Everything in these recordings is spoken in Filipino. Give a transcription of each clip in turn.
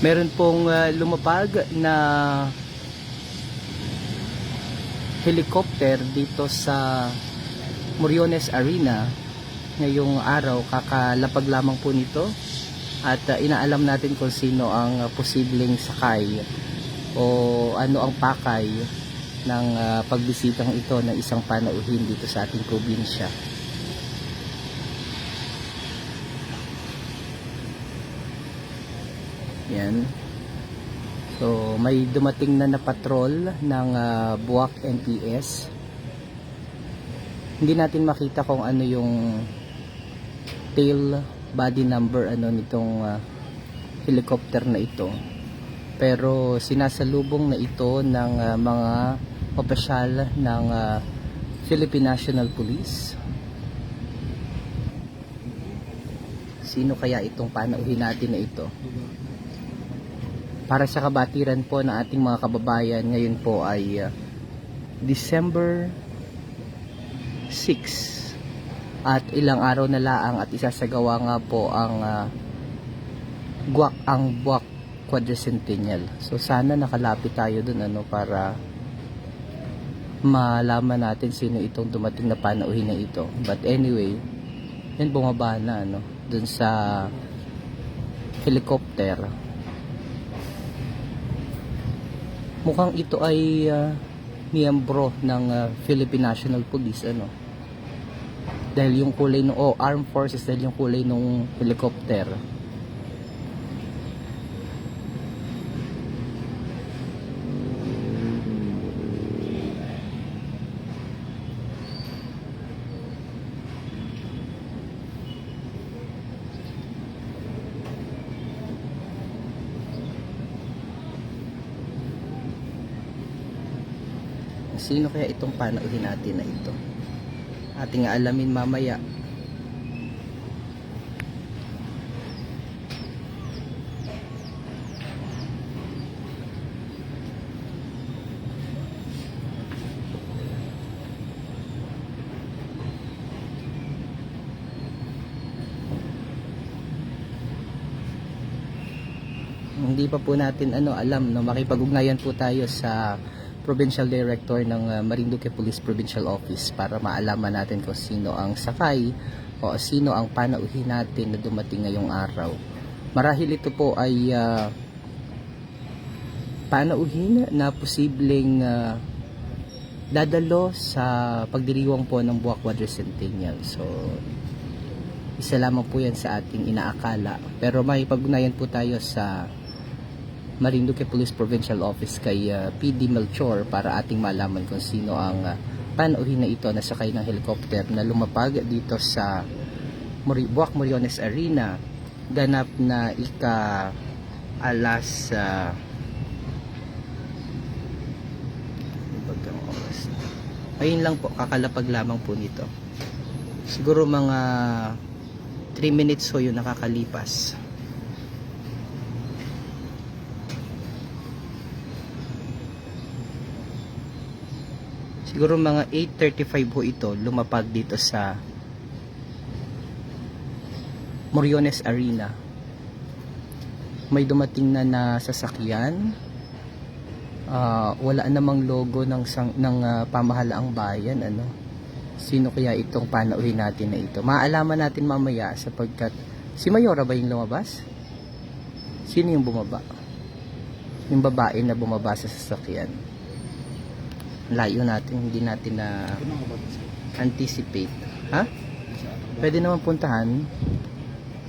Meron pong ah, lumapag na helicopter dito sa Moriones Arena ngayong araw kakalapag lamang po nito at ah, inaalam natin kung sino ang ah, posibleng sakay o ano ang pakay ng ah, pagbisitang ito ng isang panauhin dito sa ating probinsya. Yan. So, may dumating na na patrol ng ah, Buwak NPS. Hindi natin makita kung ano yung tail body number ano nitong ah, helicopter na ito. Pero sinasalubong na ito ng ah, mga opisyal ng ah, Philippine National Police. Sino kaya itong panauhin natin na ito? Para sa kabatiran po ng ating mga kababayan ngayon po ay uh, December 6 at ilang araw na laang at isasagawa nga po ang uh, guwak ang buwak quadricentennial. So sana nakalapit tayo dun ano para malaman natin sino itong dumating na panauhin na ito. But anyway yan bumaba na ano dun sa helicopter mukhang ito ay ah, miyembro ng ah, Philippine National Police ano? Dahil yung kulay ng oh, armed forces dahil yung kulay ng helicopter sino kaya itong panauhin natin na ito? Ating alamin mamaya. Hindi pa po natin ano alam no? Makipag-ugnayan po tayo sa Provincial Director ng uh, Marinduque Police Provincial Office para maalaman natin kung sino ang sakay o sino ang panauhin natin na dumating ngayong araw. Marahil ito po ay uh, panauhin na posibleng uh, dadalo sa pagdiriwang po ng Buwak Quadricentennial. So, isa lamang po yan sa ating inaakala. Pero may pag-unayan po tayo sa Marinduque Police Provincial Office kay uh, PD Melchor para ating malaman kung sino ang uh, panauhin na ito na sakay ng helicopter na lumapag dito sa Mori Buwak Moriones Arena ganap na ika alas uh, ayun lang po kakalapag lamang po nito. Siguro mga 3 minutes ho yun nakakalipas siguro mga 8.35 ho ito lumapag dito sa Moriones Arena. May dumating na na sasakyan Ah, wala namang logo ng sang, ng ah, pamahalaang bayan ano? Sino kaya itong panauhin natin na ito? Maalaman natin mamaya sapagkat si Mayora ba yung lumabas? Sino yung bumaba? Yung babae na bumaba sa sasakyan layo natin hindi natin na anticipate. Ha? Pwede naman puntahan.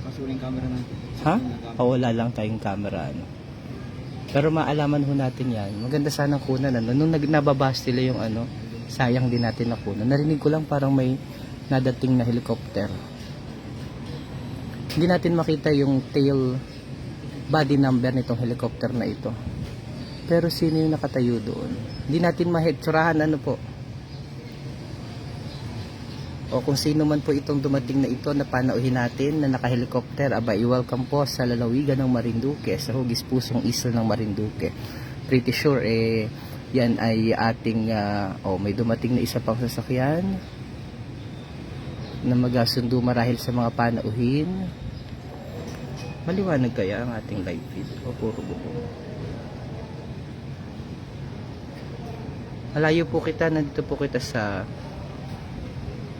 Kasuling camera natin. ha? o wala lang tayong camera ano. Pero maalaman ho natin yan. Maganda sana kunan ano. Nung nababas sila yung ano sayang din natin na kunan. Narinig ko lang parang may nadating na helicopter. Hindi natin makita yung tail body number nitong helicopter na ito pero sino yung nakatayo doon hindi natin mahitsurahan ano po o kung sino man po itong dumating na ito na panauhin natin na naka-helicopter, aba, i-welcome po sa lalawigan ng Marinduque, sa hugis pusong isla ng Marinduque. Pretty sure, eh, yan ay ating, ah, oh, may dumating na isa pang sasakyan na magasundo marahil sa mga panauhin. Maliwanag kaya ang ating live feed o puro bubong? Malayo po kita, nandito po kita sa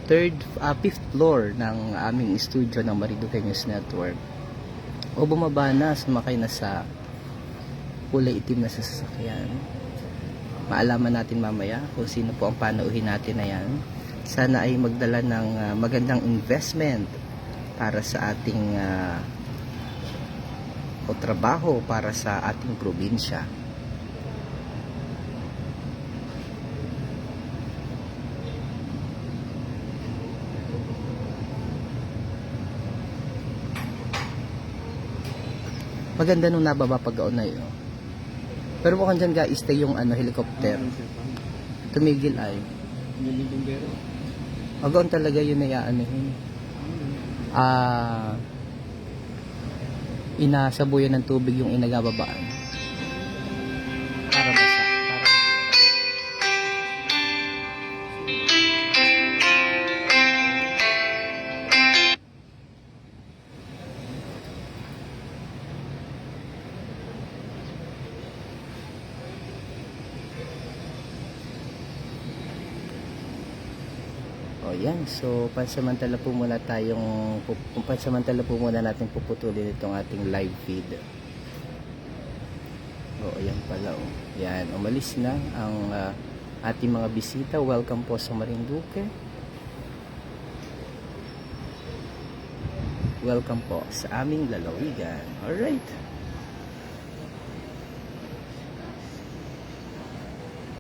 third, ah, fifth floor ng aming studio ng Marinduque News Network. O bumaba na, sumakay na sa kulay itim na sasakyan. Maalaman natin mamaya kung sino po ang panauhin natin na yan. Sana ay magdala ng ah, magandang investment para sa ating ah, o trabaho para sa ating probinsya. Maganda nung nababa pag na yun. Pero mukhang dyan guys, stay yung ano, helicopter. Tumigil ay. Agaon talaga yun na yaano yun. Ah, inasabuyan ng tubig yung inagababaan. O yan, so pansamantala po muna tayong pansamantala po muna natin puputulin itong ating live feed. O ayan pala o. Yan, umalis na ang ah, ating mga bisita. Welcome po sa Marinduque. Welcome po sa aming lalawigan. Alright.